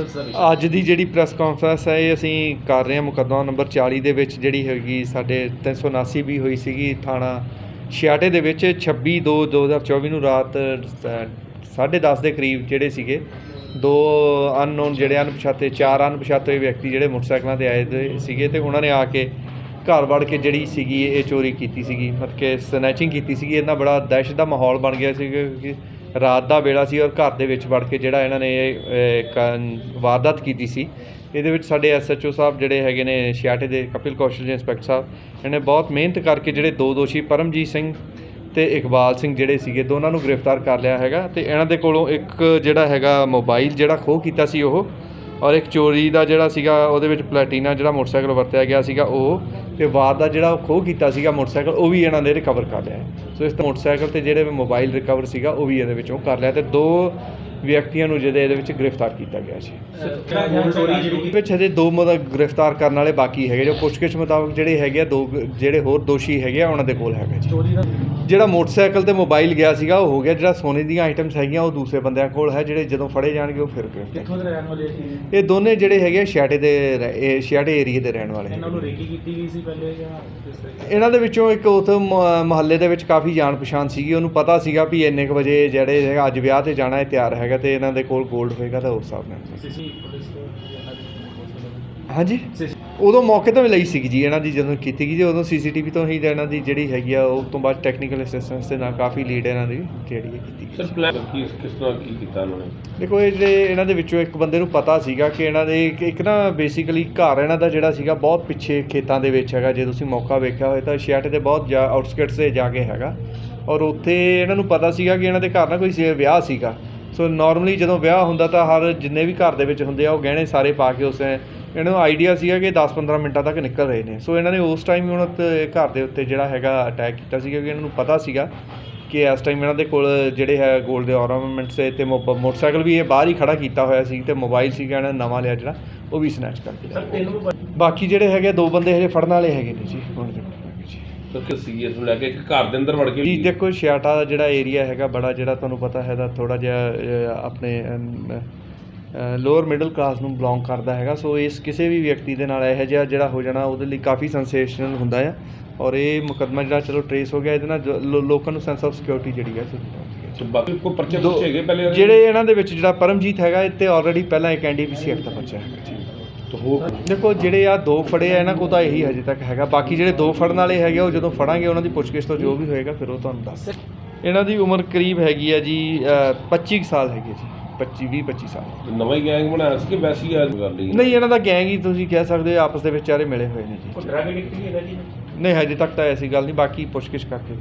Conference ਦਾ ਵਿਸ਼ਾ ਅੱਜ ਦੀ ਜਿਹੜੀ ਪ੍ਰੈਸ ਕਾਨਫਰੰਸ ਹੈ, ਇਹ ਅਸੀਂ ਕਰ ਰਹੇ ਹਾਂ ਮੁਕੱਦਮਾ ਨੰਬਰ 40 ਦੇ ਵਿੱਚ, ਜਿਹੜੀ ਹੈਗੀ ਸਾਡੇ 379 ਵੀ ਹੋਈ ਸੀਗੀ ਥਾਣਾ ਛਿਆਟੇ ਦੇ ਵਿੱਚ 26 2 2024 ਨੂੰ ਰਾਤ 10:30 ਦੇ ਕਰੀਬ ਜਿਹੜੇ ਸੀਗੇ, ਦੋ ਅਨਨੋਨ ਜਿਹੜੇ ਅਣਪਛਾਤੇ, ਚਾਰ ਅਣਪਛਾਤੇ ਵਿਅਕਤੀ ਜਿਹੜੇ ਮੋਟਰਸਾਈਕਲਾਂ ਤੇ ਆਏ ਦੇ ਸੀਗੇ ਤੇ ਉਹਨਾਂ ਨੇ ਆ ਕੇ ਘਰ ਵੜ ਕੇ ਜਿਹੜੀ ਸੀਗੀ ਇਹ ਚੋਰੀ ਕੀਤੀ ਸੀਗੀ, ਮਤਲਬ ਕਿ ਸਨੈਚਿੰਗ ਕੀਤੀ ਸੀਗੀ। ਇਹਨਾਂ ਬੜਾ ਦਹਿਸ਼ਤ ਦਾ ਮਾਹੌਲ ਬਣ ਗਿਆ ਸੀ ਕਿਉਂਕਿ ਰਾਤ ਦਾ ਵੇਲਾ ਸੀ ਔਰ ਘਰ ਦੇ ਵਿੱਚ ਵੜ ਕੇ ਜਿਹੜਾ ਇਹਨਾਂ ਨੇ ਇਹ, ਕ- ਵਾਰਦਾਤ ਕੀਤੀ ਸੀ ਇਹਦੇ ਵਿੱਚ ਸਾਡੇ ਐਸਐਚਓ ਸਾਹਿਬ ਜਿਹੜੇ ਹੈਗੇ ਨੇ ਛਿਆਟੇ ਦੇ ਕਪਿਲ ਕੌਸ਼ਲ ਜੀ ਇੰਸਪੈਕਟਰ ਸਾਹਿਬ ਇਹਨੇ ਬਹੁਤ ਮਿਹਨਤ ਕਰਕੇ ਜਿਹੜੇ ਦੋ ਦੋਸ਼ੀ ਪਰਮਜੀਤ ਸਿੰਘ ਤੇ ਇਕਬਾਲ ਸਿੰਘ ਜਿਹੜੇ ਸੀਗੇ ਦੋਨਾਂ ਨੂੰ ਗ੍ਰਿਫਤਾਰ ਕਰ ਲਿਆ ਹੈਗਾ ਤੇ ਇਹਨਾਂ ਦੇ ਕੋਲੋਂ ਇੱਕ ਜਿਹੜਾ ਹੈਗਾ ਮੋਬਾਈਲ ਜਿਹੜਾ ਖੋਹ ਕੀਤਾ ਸੀ ਉਹ ਔਰ ਇੱਕ ਚੋਰੀ ਦਾ ਜਿਹੜਾ ਸੀਗਾ ਉਹਦੇ ਵਿੱਚ ਪਲੈਟੀਨਾ ਜਿਹੜਾ ਮੋਟਰਸਾਈਕਲ ਵਰਤਿਆ ਗਿਆ ਸੀਗਾ ਉਹ ਤੇ ਵਾਰ ਦਾ ਜਿਹੜਾ ਉਹ ਖੋਹ ਕੀਤਾ ਸੀਗਾ ਮੋਟਰਸਾਈਕਲ ਉਹ ਵੀ ਇਹਨਾਂ ਨੇ ਰਿਕਵਰ ਕਰ ਲਿਆ ਹੈ। ਸੋ ਇਸ ਤੋਂ ਮੋਟਰਸਾਈਕਲ ਤੇ ਜਿਹੜੇ ਮੋਬਾਈਲ ਰਿਕਵਰ ਸੀਗਾ, ਉਹ ਵੀ ਇਹਦੇ ਵਿੱਚੋਂ ਕਰ ਲਿਆ ਤੇ ਦੋ ਵਿਅਕਤੀਆਂ ਨੂੰ ਜਿਹੜੇ ਇਹਦੇ ਵਿੱਚ ਗ੍ਰਿਫਤਾਰ ਕੀਤਾ ਗਿਆ ਸੀ। ਜਿਹੜਾ ਇਹਦੇ ਵਿੱਚ ਹਜੇ ਦੋ ਮਤ ਗ੍ਰਿਫਤਾਰ ਕਰਨ ਵਾਲੇ ਬਾਕੀ ਹੈਗੇ ਜੋ ਪੁੱਛਗਿੱਛ ਮੁਤਾਬਕ ਜਿਹੜੇ ਹੈਗੇ ਆ, ਦੋ ਜਿਹੜੇ ਹੋਰ ਦੋਸ਼ੀ ਹੈਗੇ ਆ, ਉਹਨਾਂ ਦੇ ਕੋਲ ਹੈਗਾ ਜੀ। ਜਿਹੜਾ ਮੋਟਰਸਾਈਕਲ ਤੇ ਮੋਬਾਈਲ ਗਿਆ ਸੀਗਾ ਉਹ ਹੋ ਗਿਆ। ਜਿਹੜਾ ਸੋਨੇ ਦੀਆਂ ਆਈਟਮਸ ਹੈਗੀਆਂ ਉਹ ਦੂਸਰੇ ਬੰਦਿਆਂ ਕੋਲ ਹੈ ਜਿਹੜੇ ਜਦੋਂ ਫੜੇ ਜਾਣਗੇ ਉਹ ਫਿਰ ਕਿੱਥੋਂ ਦੇ ਰਹਿਣ ਵਾਲੇ ਸੀ? ਇਹ ਦੋਨੇ ਜਿਹੜੇ ਹੈਗੇ ਆ ਛਿਆਟੇ ਦੇ ਰਹਿ- ਇਹ ਛਿਆਟੇ ਏਰੀਏ ਦੇ ਰਹਿਣ ਵਾਲੇ। ਇਹਨਾਂ। ਨੂੰ ਰੇਕੀ ਕੀਤੀ ਗਈ ਸੀ ਪਹਿਲੇ ਜਾਂ ਕਿਸ ਤਰ੍ਹਾਂ? ਇਹਨਾਂ ਦੇ ਵਿੱਚੋਂ ਇੱਕ ਉਥੇ ਮਹੱਲੇ ਦੇ ਵਿੱਚ ਕਾਫੀ ਜਾਣ ਪਛਾਣ ਸੀਗੀ। ਉਹਨੂੰ ਪਤਾ ਸੀਗਾ ਵੀ ਇੰਨੇ ਕੁ ਵਜੇ ਜਿਹੜੇ ਹੈਗਾ ਅੱਜ ਵਿਆਹ ਤੇ ਜਾਣਾ ਹੈ ਤਿਆਰ ਹੈਗਾ ਤੇ ਇਹਨਾਂ ਦੇ ਕੋਲ 골ਡ ਹੋਏਗਾ ਤਾਂ ਉਸ ਹਿਸਾਬ ਨਾਲ। ਸੀਸੀ ਪੁਲਿਸ ਤੋਂ ਇਹਨਾਂ ਦੀ ਹਾਂਜੀ। ਉਦੋਂ ਮੌਕੇ ਤੋਂ ਵੀ ਲਈ ਸੀਗੀ ਜੀ ਇਹਨਾਂ ਦੀ ਜਦੋਂ ਕੀਤੀ ਗਈ ਜੀ ਉਦੋਂ ਸੀਸੀਟੀਵੀ ਤੋਂ ਹੀ ਇਹਨਾਂ ਦੀ ਜਿਹੜੀ ਹੈਗੀ ਆ ਉਸ ਤੋਂ ਬਾਅਦ ਟੈਕਨੀਕਲ ਅਸਿਸਟੈਂਸ ਦੇ ਨਾਲ ਕਾਫੀ ਲੀਡ ਇਹਨਾਂ ਦੀ ਜਿਹੜੀ ਇਹ ਕੀਤੀ ਗਈ ਸਰ ਪਲਾਨ ਕੀ ਕਿਸ ਤਰ੍ਹਾਂ ਕੀ ਕੀਤਾ ਉਹਨਾਂ ਨੇ? ਦੇਖੋ ਇਹ ਜਿਹੜੇ ਇਹਨਾਂ ਦੇ ਵਿੱਚੋਂ ਇੱਕ ਬੰਦੇ ਨੂੰ ਪਤਾ ਸੀਗਾ ਕਿ ਇਹਨਾਂ ਦੇ ਇੱਕ- ਇੱਕ ਨਾ ਬੇਸਿਕਲੀ ਘਰ ਇਹਨਾਂ ਦਾ ਜਿਹੜਾ ਸੀਗਾ ਬਹੁਤ ਪਿੱਛੇ ਖੇਤਾਂ ਦੇ ਵਿੱਚ ਹੈਗਾ ਜੇ ਤੁਸੀਂ ਮੌਕਾ ਵੇਖਿਆ ਹੋਵੇ ਤਾਂ ਸ਼ਹਿਰ ਦੇ ਬਹੁਤ ਆਊਟਸਕਰਟਸ ਤੇ ਜਾ ਕੇ ਹੈਗਾ। ਔਰ ਉੱਥੇ ਇਹਨਾਂ ਨੂੰ ਪਤਾ ਸੀਗਾ ਕਿ ਇਹਨਾਂ ਦੇ ਘਰ ਨਾ ਕੋਈ ਸੀ- ਵਿਆਹ ਸੀਗਾ। ਸੋ ਨਾਰਮਲੀ ਜਦੋਂ ਵਿਆਹ ਹੁੰਦਾ ਤਾਂ ਹਰ ਜਿੰਨੇ ਵੀ ਘਰ ਦੇ ਵਿੱਚ ਹੁੰਦੇ ਆ ਉਹ ਗਹਿਣੇ ਸਾਰੇ ਪਾ ਕੇ ਉਸੇ ਇਹਨਾਂ ਨੂੰ ਆਈਡੀਆ ਸੀਗਾ ਕਿ 10-15 ਮਿੰਟਾਂ ਤੱਕ ਨਿਕਲ ਰਹੇ ਨੇ। ਸੋ ਇਹਨਾਂ ਨੇ ਉਸ ਟਾਈਮ ਹੀ ਉਹਨਾਂ ਤੇ ਘਰ ਦੇ ਉੱਤੇ ਜਿਹੜਾ ਹੈਗਾ ਅਟੈਕ ਕੀਤਾ ਸੀਗਾ ਕਿਉਂਕਿ ਇਹਨਾਂ ਨੂੰ ਪਤਾ ਸੀਗਾ ਕਿ ਇਸ ਟਾਈਮ ਇਹਨਾਂ ਦੇ ਕੋਲ ਜਿਹੜੇ ਹੈ 골ਡ ਦੇ ਔਰਨਾਮੈਂਟਸ ਹੈ ਤੇ ਮੋਟਰਸਾਈਕਲ ਵੀ ਇਹ ਬਾਹਰ ਹੀ ਖੜਾ ਕੀਤਾ ਹੋਇਆ ਸੀ ਤੇ ਮੋਬਾਈਲ ਸੀਗਾ ਇਹਨਾਂ ਨਵਾਂ ਲਿਆ ਜਿਹੜਾ ਉਹ ਵੀ ਸਨੈਚ ਕਰ ਲਿਆ ਸਰ ਤੈਨੂੰ ਵੀ ਬਾਕੀ ਜਿਹੜੇ ਹੈਗੇ ਦੋ ਬੰਦੇ ਹਜੇ ਫੜਨ ਵਾਲੇ ਹੈਗੇ ਨੇ ਜੀ ਹੁਣ ਕਿ ਸੀਐਸ ਨੂੰ ਲੈ ਕੇ ਇੱਕ ਘਰ ਦੇ ਅੰਦਰ ਵੜ ਕੇ ਜੀ ਦੇਖੋ ਛਿਆਟਾ ਦਾ ਜਿਹੜਾ ਏਰੀਆ ਹੈਗਾ ਬੜਾ ਜਿਹੜਾ ਤੁਹਾਨੂੰ ਪਤਾ ਹੈ ਦਾ ਥੋੜਾ ਜਿਹਾ ਆਪਣੇ ਲੋਅਰ ਮਿਡਲ ਕਲਾਸ ਨੂੰ ਬਿਲੋਂਗ ਕਰਦਾ ਹੈਗਾ। ਸੋ ਇਸ ਕਿਸੇ ਵੀ ਵਿਅਕਤੀ ਦੇ ਨਾਲ ਇਹੋ ਜਿਹਾ ਜਿਹੜਾ ਹੋ ਜਾਣਾ ਉਹਦੇ ਲਈ ਕਾਫੀ ਸੈਂਸੇਸ਼ਨਲ ਹੁੰਦਾ ਆ। ਔਰ ਇਹ ਮੁਕੱਦਮਾ ਜਿਹੜਾ ਚਲੋ ਟਰੇਸ ਹੋ ਗਿਆ ਇਹਦੇ ਨਾਲ ਲੋਕਾਂ ਨੂੰ ਸੈਂਸ ਆਫ ਸਿਕਿਉਰਿਟੀ ਜਿਹੜੀ ਹੈ ਬਾਕੀ ਕੋਈ ਪਰਚੇ ਪੁੱਛੇ ਗਏ ਪਹਿਲੇ ਜਿਹੜੇ ਇਹਨਾਂ ਦੇ ਵਿੱਚ ਜਿਹੜਾ ਪਰਮਜੀਤ ਹੈਗਾ ਇਹ ਤੇ ਆਲਰੇਡੀ ਪਹਿਲਾਂ ਇੱਕ ਐਨਡੀਪੀਸੀ ਐਕਟ ਦਾ ਪਰਚਾ ਹੈਗਾ। ਦੇਖੋ ਜਿਹੜੇ ਆ ਦੋ ਫੜੇ ਆ ਇਹਨਾਂ ਕੋਲ ਤਾਂ ਇਹੀ ਹਜੇ ਤੱਕ ਹੈਗਾ। ਬਾਕੀ ਜਿਹੜੇ ਦੋ ਫੜਨ ਵਾਲੇ ਹੈਗੇ ਉਹ ਜਦੋਂ ਫੜਾਂਗੇ ਉਹਨਾਂ ਦੀ ਪੁੱਛਗਿੱਛ ਤੋਂ ਜੋ ਵੀ ਹੋਏਗਾ ਫਿਰ ਉਹ ਤੁਹਾਨੂੰ ਦੱਸ ਇਹਨਾਂ ਦੀ ਉਮਰ ਕਰੀਬ ਹੈਗੀ ਆ ਜੀ ਅ, 25 ਕੁ ਸਾਲ ਹੈਗੀ ਜੀ। 25 20 25 ਸਾਲ। ਨਵਾਂ ਹੀ ਗੈਂਗ ਬਣਾਇਆ ਸੀ ਕਿ ਵੈਸੀ ਹੀ ਗੱਲ ਨਹੀਂ ਨਹੀਂ ਇਹਨਾਂ ਦਾ ਗੈਂਗ ਹੀ ਤੁਸੀਂ ਕਹਿ ਸਕਦੇ ਹੋ ਆਪਸ ਦੇ ਵਿੱਚ ਚਾਰੇ ਮਿਲੇ ਹੋਏ ਨੇ ਜੀ। ਡਰਗ ਵੀ ਹੈਗਾ ਜੀ? ਨਹੀਂ ਹਜੇ ਤੱਕ ਤਾਂ ਐਸੀ ਗੱਲ ਨਹੀਂ ਬਾਕੀ ਪੁੱਛਗਿੱਛ ਕਰਕੇ।